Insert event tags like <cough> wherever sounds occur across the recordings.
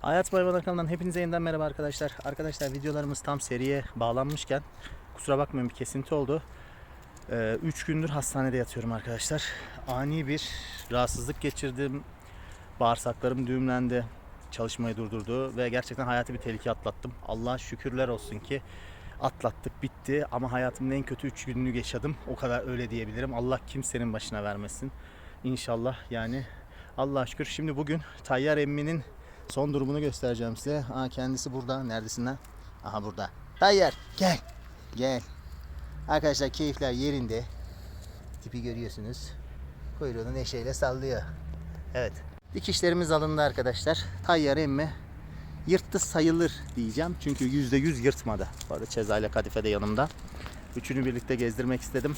Hayat Bayvan kanalından hepinize yeniden merhaba arkadaşlar. Arkadaşlar videolarımız tam seriye bağlanmışken kusura bakmayın bir kesinti oldu. 3 gündür hastanede yatıyorum arkadaşlar. Ani bir rahatsızlık geçirdim. Bağırsaklarım düğümlendi. Çalışmayı durdurdu ve gerçekten hayati bir tehlike atlattım. Allah şükürler olsun ki atlattık bitti ama hayatımın en kötü 3 gününü yaşadım. O kadar öyle diyebilirim. Allah kimsenin başına vermesin. İnşallah yani Allah şükür. Şimdi bugün Tayyar Emmi'nin son durumunu göstereceğim size. Aa, kendisi burada. Neredesin lan? Aha burada. Tayyar gel. Gel. Arkadaşlar keyifler yerinde. Tipi görüyorsunuz. Kuyruğunu neşeyle sallıyor. Evet. Dikişlerimiz alındı arkadaşlar. Tayyar emmi yırttı sayılır diyeceğim. Çünkü %100 yırtmadı. Bu arada Ceza ile Kadife de yanımda. Üçünü birlikte gezdirmek istedim.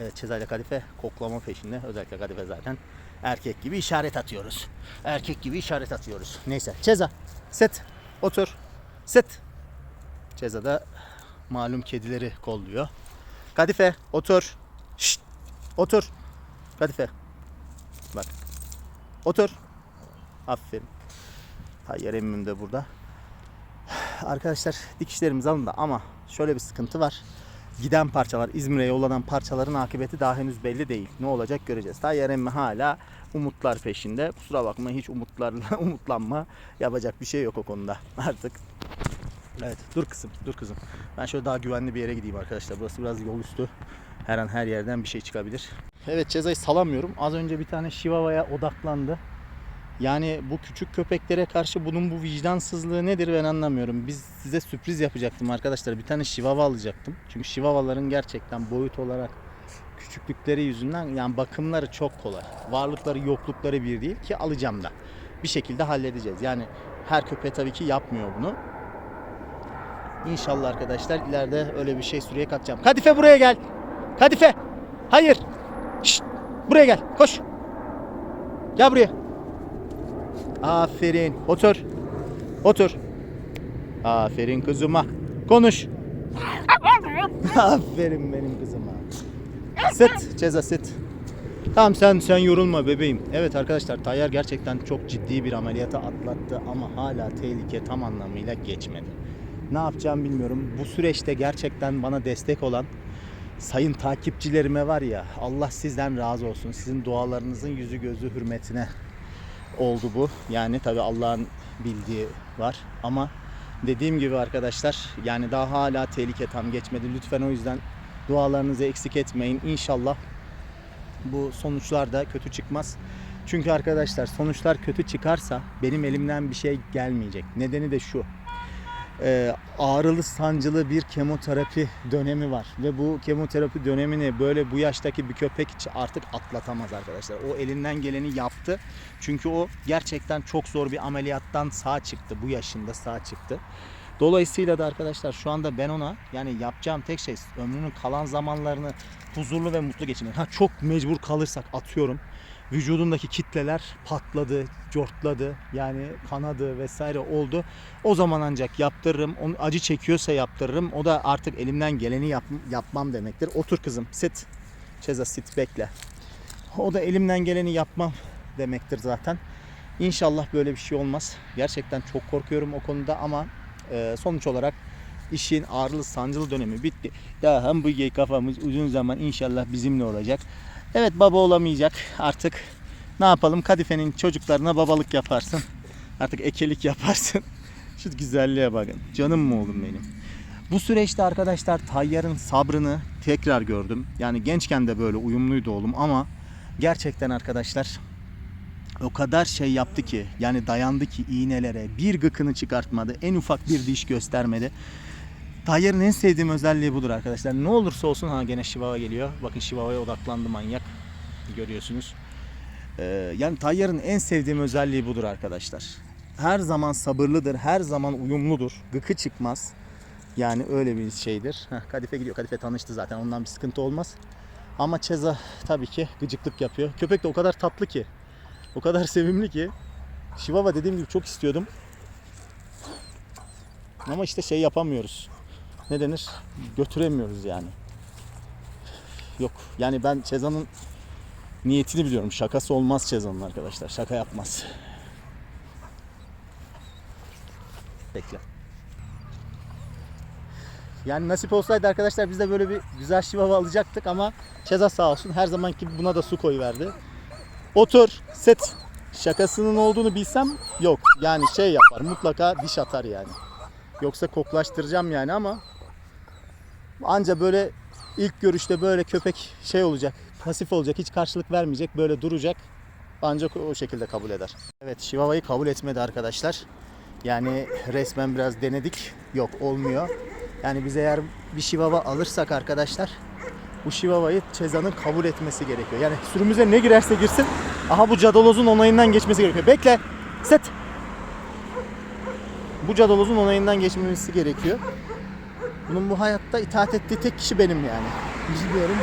Evet Ceza ile Kadife koklama peşinde. Özellikle Kadife zaten erkek gibi işaret atıyoruz. Erkek gibi işaret atıyoruz. Neyse Ceza set otur set. Ceza da malum kedileri kolluyor. Kadife otur. Şşt, otur. Kadife. Bak. Otur. Aferin. Hayır emmim de burada. Arkadaşlar dikişlerimiz alındı ama şöyle bir sıkıntı var. Giden parçalar, İzmir'e yollanan parçaların akıbeti daha henüz belli değil. Ne olacak göreceğiz. Tayyar emmi hala umutlar peşinde. Kusura bakma hiç umutlarla <laughs> umutlanma. Yapacak bir şey yok o konuda <laughs> artık. Evet dur kızım dur kızım. Ben şöyle daha güvenli bir yere gideyim arkadaşlar. Burası biraz yol üstü. Her an her yerden bir şey çıkabilir. Evet cezayı salamıyorum. Az önce bir tane şivavaya odaklandı. Yani bu küçük köpeklere karşı bunun bu vicdansızlığı nedir ben anlamıyorum. Biz size sürpriz yapacaktım arkadaşlar. Bir tane şivava alacaktım. Çünkü şivavaların gerçekten boyut olarak küçüklükleri yüzünden yani bakımları çok kolay. Varlıkları yoklukları bir değil ki alacağım da. Bir şekilde halledeceğiz. Yani her köpeğe tabii ki yapmıyor bunu. İnşallah arkadaşlar ileride öyle bir şey süreye katacağım. Kadife buraya gel. Kadife. Hayır. Şşt. Buraya gel. Koş. Gel buraya. Aferin. Otur. Otur. Aferin kızıma. Konuş. Aferin benim kızıma. Sit. Ceza sit. Tamam sen sen yorulma bebeğim. Evet arkadaşlar Tayyar gerçekten çok ciddi bir ameliyata atlattı ama hala tehlike tam anlamıyla geçmedi. Ne yapacağım bilmiyorum. Bu süreçte gerçekten bana destek olan sayın takipçilerime var ya Allah sizden razı olsun. Sizin dualarınızın yüzü gözü hürmetine oldu bu. Yani tabi Allah'ın bildiği var ama dediğim gibi arkadaşlar yani daha hala tehlike tam geçmedi. Lütfen o yüzden dualarınızı eksik etmeyin. İnşallah bu sonuçlar da kötü çıkmaz. Çünkü arkadaşlar sonuçlar kötü çıkarsa benim elimden bir şey gelmeyecek. Nedeni de şu. Ee, ağrılı sancılı bir kemoterapi dönemi var ve bu kemoterapi dönemini böyle bu yaştaki bir köpek artık atlatamaz arkadaşlar. O elinden geleni yaptı. Çünkü o gerçekten çok zor bir ameliyattan sağ çıktı. Bu yaşında sağ çıktı. Dolayısıyla da arkadaşlar şu anda ben ona yani yapacağım tek şey ömrünün kalan zamanlarını huzurlu ve mutlu geçirmek. Ha çok mecbur kalırsak atıyorum vücudundaki kitleler patladı, cortladı yani kanadı vesaire oldu. O zaman ancak yaptırırım. Onu acı çekiyorsa yaptırırım. O da artık elimden geleni yap, yapmam demektir. Otur kızım sit. Çeza sit bekle. O da elimden geleni yapmam demektir zaten. İnşallah böyle bir şey olmaz. Gerçekten çok korkuyorum o konuda ama e, sonuç olarak işin ağrılı sancılı dönemi bitti. Daha bu kafamız uzun zaman inşallah bizimle olacak. Evet baba olamayacak artık. Ne yapalım Kadife'nin çocuklarına babalık yaparsın. Artık ekelik yaparsın. <laughs> Şu güzelliğe bakın. Canım mı oğlum benim. Bu süreçte arkadaşlar Tayyar'ın sabrını tekrar gördüm. Yani gençken de böyle uyumluydu oğlum ama gerçekten arkadaşlar o kadar şey yaptı ki yani dayandı ki iğnelere bir gıkını çıkartmadı. En ufak bir diş göstermedi. Tayyar'ın en sevdiğim özelliği budur arkadaşlar. Ne olursa olsun ha gene Chihuahua geliyor. Bakın Chihuahua'ya odaklandı manyak. Görüyorsunuz. Ee, yani Tayyar'ın en sevdiğim özelliği budur arkadaşlar. Her zaman sabırlıdır, her zaman uyumludur. Gıkı çıkmaz. Yani öyle bir şeydir. Heh, Kadife gidiyor. Kadife tanıştı zaten. Ondan bir sıkıntı olmaz. Ama Çeza tabii ki gıcıklık yapıyor. Köpek de o kadar tatlı ki. O kadar <laughs> sevimli ki. Chihuahua dediğim gibi çok istiyordum. Ama işte şey yapamıyoruz. Ne denir? Götüremiyoruz yani. Yok. Yani ben Çezan'ın niyetini biliyorum. Şakası olmaz Çezan'ın arkadaşlar. Şaka yapmaz. Bekle. Yani nasip olsaydı arkadaşlar biz de böyle bir güzel şivava alacaktık ama Çeza sağ olsun her zamanki buna da su koyuverdi. Otur, set. Şakasının olduğunu bilsem yok. Yani şey yapar mutlaka diş atar yani. Yoksa koklaştıracağım yani ama anca böyle ilk görüşte böyle köpek şey olacak. Pasif olacak, hiç karşılık vermeyecek, böyle duracak. Ancak o şekilde kabul eder. Evet, Chihuahua'yı kabul etmedi arkadaşlar. Yani resmen biraz denedik. Yok olmuyor. Yani biz eğer bir Chihuahua alırsak arkadaşlar bu Chihuahua'yı Ceza'nın kabul etmesi gerekiyor. Yani sürümüze ne girerse girsin aha bu cadalozun onayından geçmesi gerekiyor. Bekle. Set. Bu cadalozun onayından geçmemesi gerekiyor. Bunun bu hayatta itaat ettiği tek kişi benim yani. Biliyorum.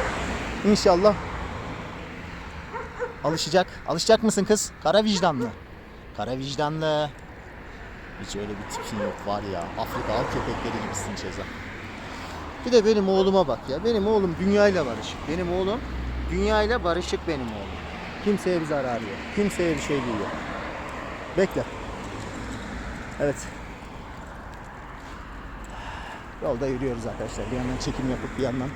İnşallah alışacak. Alışacak mısın kız? Kara vicdanlı. Kara vicdanlı. Hiç öyle bir tipin yok var ya. Afrika av köpekleri gibisin Ceza. Bir de benim oğluma bak ya. Benim oğlum dünyayla barışık. Benim oğlum dünyayla barışık benim oğlum. Kimseye bir zararı yok. Kimseye bir şey değil. Bekle. Evet. Yolda yürüyoruz arkadaşlar. Bir yandan çekim yapıp bir yandan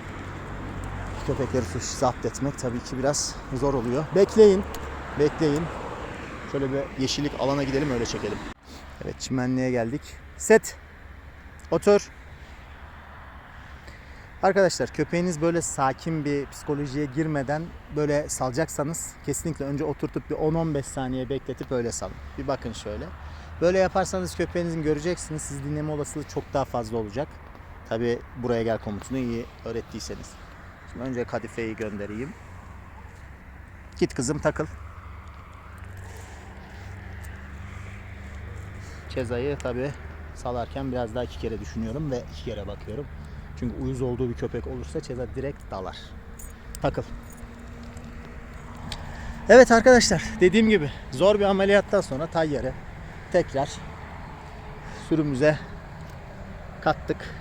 köpekleri suç zapt etmek tabii ki biraz zor oluyor. Bekleyin. Bekleyin. Şöyle bir yeşillik alana gidelim öyle çekelim. Evet çimenliğe geldik. Set. Otur. Arkadaşlar köpeğiniz böyle sakin bir psikolojiye girmeden böyle salacaksanız kesinlikle önce oturtup bir 10-15 saniye bekletip öyle salın. Bir bakın şöyle. Böyle yaparsanız köpeğinizin göreceksiniz siz dinleme olasılığı çok daha fazla olacak. Tabi buraya gel komutunu iyi öğrettiyseniz. Şimdi önce kadifeyi göndereyim. Git kızım takıl. Cezayı tabi salarken biraz daha iki kere düşünüyorum ve iki kere bakıyorum. Çünkü uyuz olduğu bir köpek olursa Ceza direkt dalar. Takıl. Evet arkadaşlar dediğim gibi zor bir ameliyattan sonra tayyare tekrar sürümüze kattık.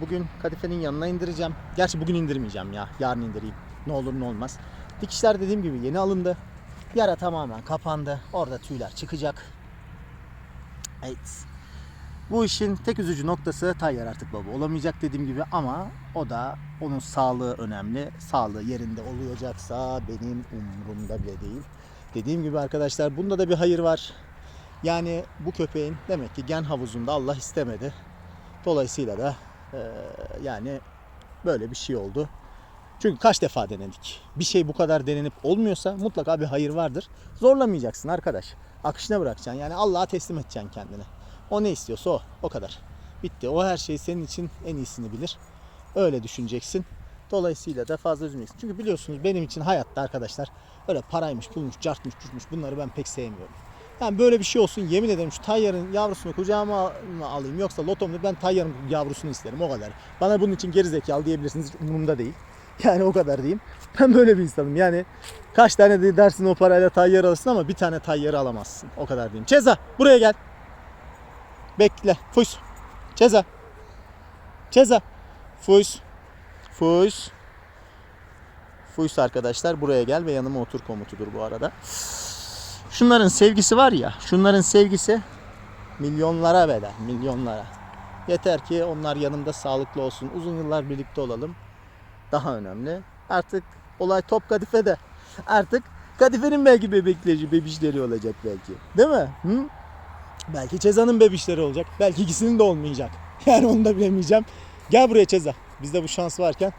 Bugün kadifenin yanına indireceğim. Gerçi bugün indirmeyeceğim ya. Yarın indireyim. Ne olur ne olmaz. Dikişler dediğim gibi yeni alındı. Yara tamamen kapandı. Orada tüyler çıkacak. Evet. Bu işin tek üzücü noktası Tayyar artık baba olamayacak dediğim gibi ama o da onun sağlığı önemli. Sağlığı yerinde olacaksa benim umurumda bile değil. Dediğim gibi arkadaşlar bunda da bir hayır var. Yani bu köpeğin demek ki gen havuzunda Allah istemedi. Dolayısıyla da eee, yani böyle bir şey oldu. Çünkü kaç defa denedik. Bir şey bu kadar denenip olmuyorsa mutlaka bir hayır vardır. Zorlamayacaksın arkadaş. Akışına bırakacaksın. Yani Allah'a teslim edeceksin kendini. O ne istiyorsa o. O kadar. Bitti. O her şey senin için en iyisini bilir. Öyle düşüneceksin. Dolayısıyla da fazla üzmeyeceksin. Çünkü biliyorsunuz benim için hayatta arkadaşlar öyle paraymış, pulmuş, cartmış, curtmuş bunları ben pek sevmiyorum. Yani böyle bir şey olsun yemin ederim şu Tayyar'ın yavrusunu kucağıma alayım yoksa lotomda ben Tayyar'ın yavrusunu isterim o kadar. Bana bunun için gerizekalı diyebilirsiniz hiç umurumda değil. <laughs> Yani o kadar diyeyim. Ben böyle bir insanım. Yani kaç tane de dersin o parayla Tayyar alırsın ama bir tane Tayyar'ı alamazsın. O kadar diyeyim. Ceza buraya gel. Bekle. Fus. Ceza. Ceza. Fus. Fus. Fus arkadaşlar buraya gel ve yanıma otur komutudur bu arada. Şunların sevgisi var ya, şunların sevgisi milyonlara bedel, milyonlara. Yeter ki onlar yanımda sağlıklı olsun, uzun yıllar birlikte olalım. Daha önemli. Artık olay top kadifede. Artık kadifenin belki bebekleri, bebişleri olacak belki. Değil mi? Hı? Belki Ceza'nın bebişleri olacak. Belki ikisinin de olmayacak. <laughs> Yani onu da bilemeyeceğim. Gel buraya Ceza. Bizde bu şans varken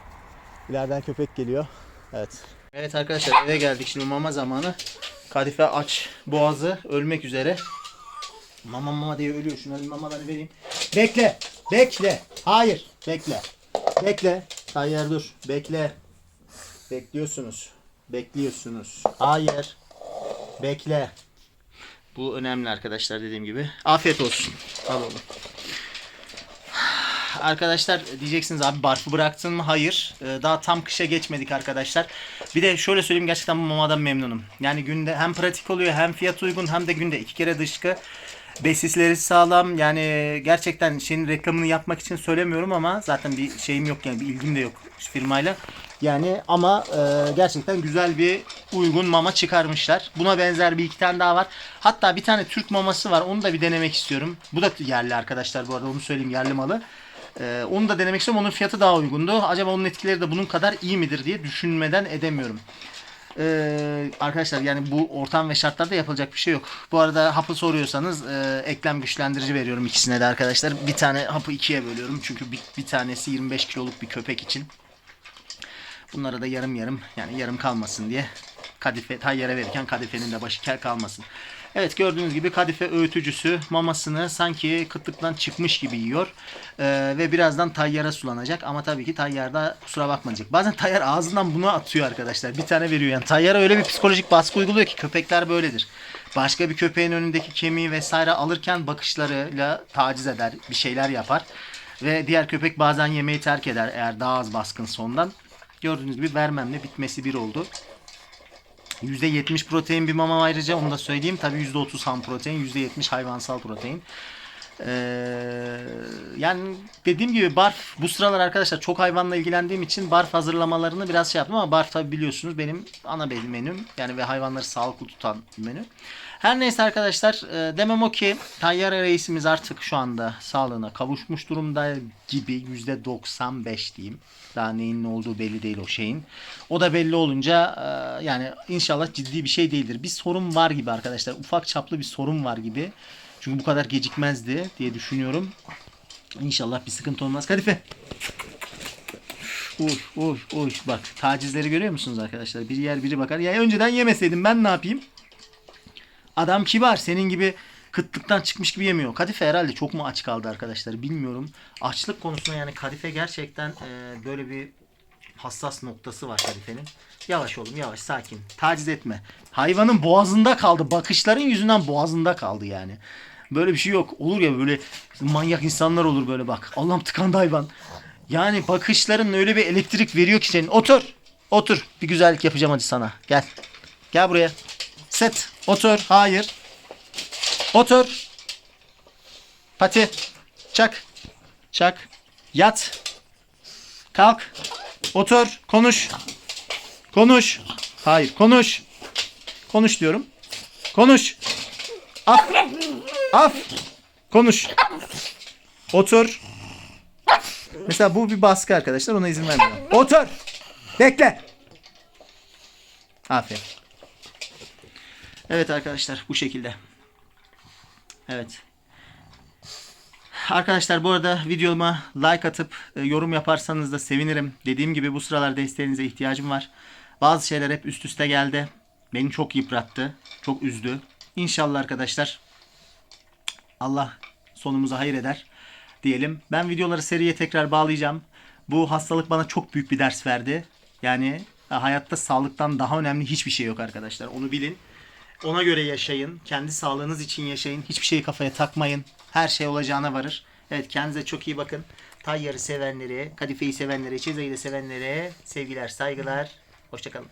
ileriden köpek geliyor. Evet. Evet arkadaşlar eve geldik şimdi mama zamanı. Kadife aç boğazı ölmek üzere. Mama mama diye ölüyor. Şuna bir mamaları vereyim. Bekle. Bekle. Hayır. Bekle. Bekle. Hayır dur. Bekle. Bekliyorsunuz. Bekliyorsunuz. Hayır. Bekle. Bu önemli arkadaşlar dediğim gibi. Afiyet olsun. Al oğlum. Arkadaşlar diyeceksiniz abi barfı bıraktın mı? Hayır. Ee, Daha tam kışa geçmedik arkadaşlar. Bir de şöyle söyleyeyim gerçekten bu mamadan memnunum. Yani günde hem pratik oluyor hem fiyat uygun hem de günde iki kere dışkı. Besisleri sağlam. Yani gerçekten şeyin reklamını yapmak için söylemiyorum ama zaten bir şeyim yok yani bir ilgim de yok firmayla. Yani ama e, gerçekten güzel bir uygun mama çıkarmışlar. Buna benzer bir iki tane daha var. Hatta bir tane Türk maması var. Onu da bir denemek istiyorum. Bu da yerli arkadaşlar bu arada onu söyleyeyim yerli malı. E, onu da denemek istiyorum. Onun fiyatı daha uygundu. Acaba onun etkileri de bunun kadar iyi midir diye düşünmeden edemiyorum. Ee, arkadaşlar yani bu ortam ve şartlarda yapılacak bir şey yok. Bu arada hapı soruyorsanız e, eklem güçlendirici veriyorum ikisine de arkadaşlar. Bir tane hapı ikiye bölüyorum çünkü bir, bir tanesi 25 kiloluk bir köpek için. Bunlara da yarım yarım yani yarım kalmasın diye kadife tayyara verirken kadifenin de başı kel kalmasın. Evet gördüğünüz gibi kadife öğütücüsü mamasını sanki kıtlıktan çıkmış gibi yiyor. Ee, ve birazdan tayyara sulanacak ama tabii ki tayyarda kusura bakmayacak. Bazen tayyar ağzından bunu atıyor arkadaşlar. Bir tane veriyor yani. Tayyara öyle bir psikolojik baskı uyguluyor ki köpekler böyledir. Başka bir köpeğin önündeki kemiği vesaire alırken bakışlarıyla taciz eder, bir şeyler yapar. Ve diğer köpek bazen yemeği terk eder eğer daha az baskın sondan. Gördüğünüz gibi vermemle bitmesi bir oldu. %70 protein bir mama ayrıca onu da söyleyeyim. Tabii %30 ham protein, %70 hayvansal protein. Ee, yani dediğim gibi barf bu sıralar arkadaşlar çok hayvanla ilgilendiğim için barf hazırlamalarını biraz şey yaptım ama barf tabi biliyorsunuz benim ana menüm yani ve hayvanları sağlıklı tutan menü. Her neyse arkadaşlar e, demem o ki Tayyare reisimiz artık şu anda sağlığına kavuşmuş durumda gibi %95 diyeyim. Daha neyin ne olduğu belli değil o şeyin. O da belli olunca e, yani inşallah ciddi bir şey değildir. Bir sorun var gibi arkadaşlar. Ufak çaplı bir sorun var gibi. Çünkü bu kadar gecikmezdi diye düşünüyorum. İnşallah bir sıkıntı olmaz. Kadife. Uy uy uy. Bak tacizleri görüyor musunuz arkadaşlar? Biri yer biri bakar. Ya önceden yemeseydim ben ne yapayım? Adam kibar. Senin gibi kıtlıktan çıkmış gibi yemiyor. Kadife herhalde çok mu aç kaldı arkadaşlar bilmiyorum. Açlık konusunda yani Kadife gerçekten e, böyle bir hassas noktası var Kadife'nin. Yavaş oğlum yavaş sakin. Taciz etme. Hayvanın boğazında kaldı. Bakışların yüzünden boğazında kaldı yani. Böyle bir şey yok. Olur ya böyle manyak insanlar olur böyle bak. Allah'ım tıkandı hayvan. Yani bakışların öyle bir elektrik veriyor ki senin. Otur. Otur. Bir güzellik yapacağım hadi sana. Gel. Gel buraya. Set. Otur. Hayır. Otur. Pati. Çak. Çak. Yat. Kalk. Otur. Konuş. Konuş. Hayır. Konuş. Konuş diyorum. Konuş. Af. Af. Konuş. Otur. Mesela bu bir baskı arkadaşlar. Ona izin vermiyorum. Otur. Bekle. Aferin. Evet arkadaşlar bu şekilde. Evet. Arkadaşlar bu arada videoma like atıp e, yorum yaparsanız da sevinirim. Dediğim gibi bu sıralar desteğinize ihtiyacım var. Bazı şeyler hep üst üste geldi. Beni çok yıprattı. Çok üzdü. İnşallah arkadaşlar Allah sonumuzu hayır eder diyelim. Ben videoları seriye tekrar bağlayacağım. Bu hastalık bana çok büyük bir ders verdi. Yani e, hayatta sağlıktan daha önemli hiçbir şey yok arkadaşlar. Onu bilin. Ona göre yaşayın. Kendi sağlığınız için yaşayın. Hiçbir şeyi kafaya takmayın. Her şey olacağına varır. Evet kendinize çok iyi bakın. Tayyarı sevenlere, kadifeyi sevenlere, çizayı da sevenlere sevgiler, saygılar. Hoşçakalın.